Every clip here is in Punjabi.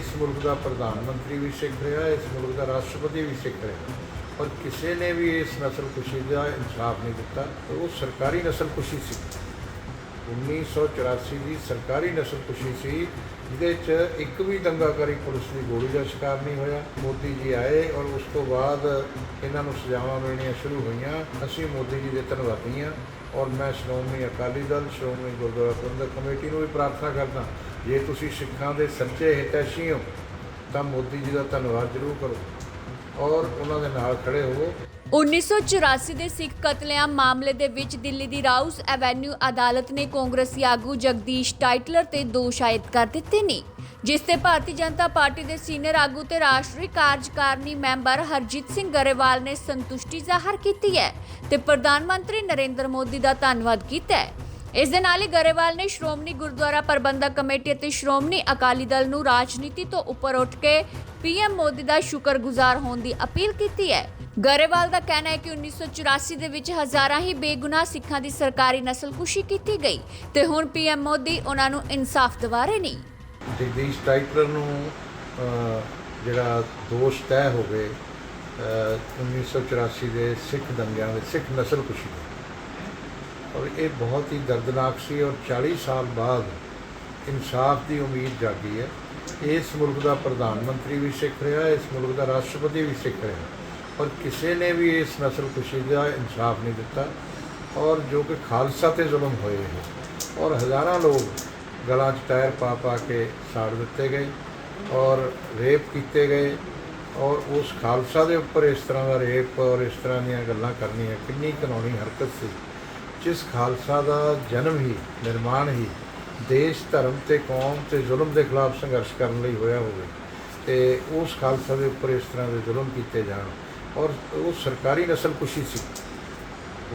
ਇਸ ਮੁਲਕ ਦਾ ਪ੍ਰਧਾਨ ਮੰਤਰੀ ਵੀ ਸਿੱਖ ਰਿਹਾ, ਇਸ ਮੁਲਕ ਦਾ ਰਾਸ਼ਟਰਪਤੀ ਵੀ ਸਿੱਖ ਰਿਹਾ। ਪਰ ਕਿਸੇ ਨੇ ਵੀ ਇਸ ਨਸਲਕੁਸ਼ੀ ਦਾ ਇਨਸਾਫ ਨਹੀਂ ਦਿੱਤਾ, ਉਹ ਸਰਕਾਰੀ ਨਸਲਕੁਸ਼ੀ ਸੀ। 1984 ਦੀ ਸਰਕਾਰੀ ਨਸਲਕੁਸ਼ੀ ਸੀ, ਜਿਹਦੇ 'ਚ ਇੱਕ ਵੀ ਦੰਗਾਕਾਰੀ ਪੁਲਿਸ ਦੀ ਗੋਲੀ ਦਾ ਸ਼ਿਕਾਰ ਨਹੀਂ ਹੋਇਆ। ਮੋਦੀ ਜੀ ਆਏ ਔਰ ਉਸ ਤੋਂ ਬਾਅਦ ਇਹਨਾਂ ਨੂੰ ਸਜ਼ਾਵਾਂ ਮਿਲਣੀਆਂ ਸ਼ੁਰੂ ਹੋਈਆਂ। ਅਸੀਂ ਮੋਦੀ ਜੀ ਦੇ ਧੰਨਵਾਦੀ ਹਾਂ ਔਰ ਮੈਂ ਸ਼੍ਰੋਮਣੀ ਅਕਾਲੀ ਦਲ, ਸ਼੍ਰੋਮਣੀ ਗੁਰਦੁਆਰਾ ਪ੍ਰਬੰਧਕ ਕਮੇਟੀ ਨੂੰ ਵੀ ਪ੍ਰਾਰਥਨਾ ਕਰਦਾ ਜੇ ਤੁਸੀਂ ਸਿੱਖਾਂ ਦੇ ਸੱਚੇ ਹਿਤੈਸ਼ੀ ਹੋ, ਤਾਂ ਮੋਦੀ ਜੀ ਦਾ ਧੰਨਵਾਦ ਜ਼ਰੂਰ ਕਰੋ। ਔਰ ਉਹਨਾਂ ਦੇ ਨਾਲ ਖੜੇ ਹੋਵੋ। 1984 ਦੇ ਸਿੱਖ ਕਤਲੇਆਮ ਮਾਮਲੇ ਦੇ ਵਿੱਚ ਦਿੱਲੀ ਦੀ ਰਾਉਸ ਐਵੇਨਿਊ ਅਦਾਲਤ ਨੇ ਕਾਂਗਰਸੀ ਆਗੂ ਜਗਦੀਸ਼ ਟਾਈਟਲਰ ਤੇ ਦੋਸ਼ ਆਇਦ ਕਰ ਦਿੱਤੇ ਨੇ, ਜਿਸ ਤੇ ਭਾਰਤੀ ਜਨਤਾ ਪਾਰਟੀ ਦੇ ਸੀਨੀਅਰ ਆਗੂ ਤੇ ਰਾਸ਼ਟਰੀ ਕਾਰਜਕਾਰਨੀ ਮੈਂਬਰ ਹਰਜੀਤ ਸਿੰਘ ਗਰੇਵਾਲ ਨੇ ਸੰਤੁਸ਼ਟੀ ਜ਼ਾਹਰ ਕੀਤੀ ਹੈ ਤੇ ਪ੍ਰਧਾਨ ਮੰਤਰੀ ਨਰਿੰਦਰ ਮੋਦੀ ਦਾ ਧੰਨਵਾਦ ਕੀਤਾ ਹੈ। ਇਸ ਦੇ ਨਾਲ ਹੀ ਗਰੇਵਾਲ ਨੇ ਸ਼੍ਰੋਮਣੀ ਗੁਰਦੁਆਰਾ ਪ੍ਰਬੰਧਕ ਕਮੇਟੀ ਅਤੇ ਸ਼੍ਰੋਮਣੀ ਅਕਾਲੀ ਦਲ ਨੂੰ ਰਾਜਨੀਤੀ ਤੋਂ ਉੱਪਰ ਉੱਠ ਕੇ ਪੀਐਮ ਮੋਦੀ ਦਾ ਸ਼ੁਕਰਗੁਜ਼ਾਰ ਹੋਣ ਦੀ ਅਪੀਲ ਕੀਤੀ ਹੈ। ਗਰੇਵਾਲ ਦਾ ਕਹਿਣਾ ਹੈ ਕਿ 1984 ਦੇ ਵਿੱਚ ਹਜ਼ਾਰਾਂ ਹੀ ਬੇਗੁਨਾਹ ਸਿੱਖਾਂ ਦੀ ਸਰਕਾਰੀ ਨਸਲਕੁਸ਼ੀ ਕੀਤੀ ਗਈ ਤੇ ਹੁਣ ਪੀਐਮ ਮੋਦੀ ਉਹਨਾਂ ਨੂੰ ਇਨਸਾਫ ਦਿਵਾ ਰਹੇ ਨੇ। ਜਗਦੀਸ਼ ਟਾਈਟਲਰ ਨੂੰ ਜਿਹੜਾ ਦੋਸ਼ ਤੈਅ ਹੋ ਗਏ 1984 ਦੇ ਸਿੱਖ ਦੰਗਿਆਂ ਦੇ ਸਿੱਖ ਨਸਲਕੁਸ਼ੀ ਦੇ। ਔਰ ਇਹ ਬਹੁਤ ਹੀ ਦਰਦਨਾਕ ਸੀ ਔਰ 40 ਸਾਲ ਬਾਅਦ ਇਨਸਾਫ ਦੀ ਉਮੀਦ ਜਾਗੀ ਹੈ। ਇਸ ਮੁਲਕ ਦਾ ਪ੍ਰਧਾਨ ਮੰਤਰੀ ਵੀ ਸਿੱਖ ਰਿਹਾ, ਇਸ ਮੁਲਕ ਦਾ ਰਾਸ਼ਟਰਪਤੀ ਵੀ ਸਿੱਖ ਰਿਹਾ। ਔਰ ਕਿਸੇ ਨੇ ਵੀ ਇਸ ਨਸਲਕੁਸ਼ੀ ਦਾ ਇਨਸਾਫ ਨਹੀਂ ਦਿੱਤਾ ਔਰ ਜੋ ਕਿ ਖਾਲਸਾ ਤੇ ਜ਼ੁਲਮ ਹੋਏ ਹੈ ਔਰ ਹਜ਼ਾਰਾਂ ਲੋਕ ਗਲਾਂ 'ਚ ਟਾਇਰ ਪਾ ਪਾ ਕੇ ਸਾੜ ਦਿੱਤੇ ਗਏ ਔਰ ਰੇਪ ਕੀਤੇ ਗਏ ਔਰ ਉਸ ਖਾਲਸਾ ਦੇ ਉੱਪਰ ਇਸ ਤਰ੍ਹਾਂ ਦਾ ਰੇਪ ਔਰ ਇਸ ਤਰ੍ਹਾਂ ਦੀਆਂ ਗੱਲਾਂ ਕਰਨੀਆਂ ਕਿੰਨੀ ਕਾਨੂੰਨੀ ਹਰਕਤ ਸੀ। ਜਿਸ ਖਾਲਸਾ ਦਾ ਜਨਮ ਹੀ, ਨਿਰਮਾਣ ਹੀ, ਦੇਸ਼, ਧਰਮ ਤੇ ਕੌਮ ਤੇ ਜ਼ੁਲਮ ਦੇ ਖਿਲਾਫ ਸੰਘਰਸ਼ ਕਰਨ ਲਈ ਹੋਇਆ ਹੋਵੇ, ਤੇ ਉਸ ਖਾਲਸਾ ਦੇ ਉੱਪਰ ਇਸ ਤਰ੍ਹਾਂ ਦੇ ਜ਼ੁਲਮ ਕੀਤੇ ਜਾਣ। ਔਰ ਉਹ ਸਰਕਾਰੀ ਨਸਲਕੁਸ਼ੀ ਸੀ।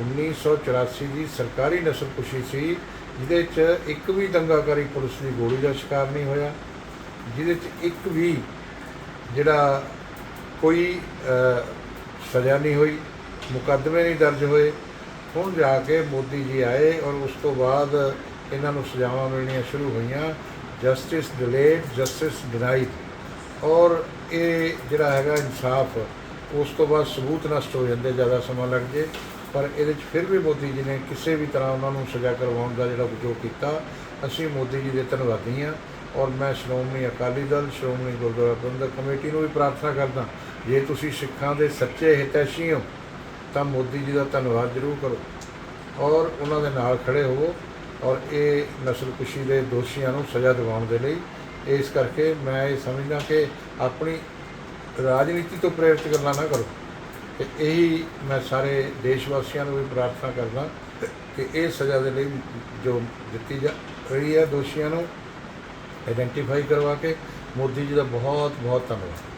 1984 ਦੀ ਸਰਕਾਰੀ ਨਸਲਕੁਸ਼ੀ ਸੀ, ਜਿਹਦੇ 'ਚ ਇੱਕ ਵੀ ਦੰਗਾਕਾਰੀ ਪੁਲਿਸ ਦੀ ਗੋਲੀ ਦਾ ਸ਼ਿਕਾਰ ਨਹੀਂ ਹੋਇਆ, ਜਿਹਦੇ 'ਚ ਇੱਕ ਵੀ ਜਿਹੜਾ ਕੋਈ ਸਜ਼ਾ ਨਹੀਂ ਹੋਈ, ਮੁਕੱਦਮੇ ਨਹੀਂ ਦਰਜ ਹੋਏ ਹੁਣ ਜਾ ਕੇ ਮੋਦੀ ਜੀ ਆਏ ਔਰ ਉਸ ਤੋਂ ਬਾਅਦ ਇਹਨਾਂ ਨੂੰ ਸਜ਼ਾਵਾਂ ਮਿਲਣੀਆਂ ਸ਼ੁਰੂ ਹੋਈਆਂ ਜਸਟਿਸ ਡਿਲੇਡ ਜਸਟਿਸ ਡਿਨਾਈਡ ਔਰ ਇਹ ਜਿਹੜਾ ਹੈਗਾ ਇਨਸਾਫ, ਉਸ ਤੋਂ ਬਾਅਦ ਸਬੂਤ ਨਸ਼ਟ ਹੋ ਜਾਂਦੇ, ਜ਼ਿਆਦਾ ਸਮਾਂ ਲੱਗ ਜੇ। ਪਰ ਇਹਦੇ 'ਚ ਫਿਰ ਵੀ ਮੋਦੀ ਜੀ ਨੇ ਕਿਸੇ ਵੀ ਤਰ੍ਹਾਂ ਉਹਨਾਂ ਨੂੰ ਸਜ਼ਾ ਕਰਵਾਉਣ ਦਾ ਜਿਹੜਾ ਜੋ ਕੀਤਾ, ਅਸੀਂ ਮੋਦੀ ਜੀ ਦੇ ਧੰਨਵਾਦੀ ਹਾਂ। ਔਰ ਮੈਂ ਸ਼੍ਰੋਮਣੀ ਅਕਾਲੀ ਦਲ, ਸ਼੍ਰੋਮਣੀ ਗੁਰਦੁਆਰਾ ਪ੍ਰਬੰਧਕ ਕਮੇਟੀ ਨੂੰ ਵੀ ਪ੍ਰਾਰਥਨਾ ਕਰਦਾ, ਜੇ ਤੁਸੀਂ ਸਿੱਖਾਂ ਦੇ ਸੱਚੇ ਹਿਤੈਸ਼ੀ ਹੋ ਤਾਂ ਮੋਦੀ ਜੀ ਦਾ ਧੰਨਵਾਦ ਜ਼ਰੂਰ ਕਰੋ। ਔਰ ਉਹਨਾਂ ਦੇ ਨਾਲ ਖੜੇ ਹੋਵੋ ਔਰ ਇਹ ਨਸਲਕੁਸ਼ੀ ਦੇ ਦੋਸ਼ੀਆਂ ਨੂੰ ਸਜ਼ਾ ਦਿਵਾਉਣ ਦੇ ਲਈ ਇਸ ਕਰਕੇ ਮੈਂ ਇਹ ਸਮਝਦਾ ਕਿ ਆਪਣੀ ਰਾਜਨੀਤੀ ਤੋਂ ਪ੍ਰੇਰਿਤ ਗੱਲਾਂ ਨਾ ਕਰੋ। ਤੇ ਇਹੀ ਮੈਂ ਸਾਰੇ ਦੇਸ਼ ਵਾਸੀਆਂ ਨੂੰ ਵੀ ਪ੍ਰਾਰਥਨਾ ਕਰਦਾ ਕਿ ਇਹ ਸਜ਼ਾ ਦੇ ਲਈ ਜੋ ਦਿੱਤੀ ਜਾ ਰਹੀ ਹੈ ਦੋਸ਼ੀਆਂ ਨੂੰ ਆਇਡੈਂਟੀਫਾਈ ਕਰਵਾ ਕੇ ਮੋਦੀ ਜੀ ਦਾ ਬਹੁਤ ਬਹੁਤ ਧੰਨਵਾਦ।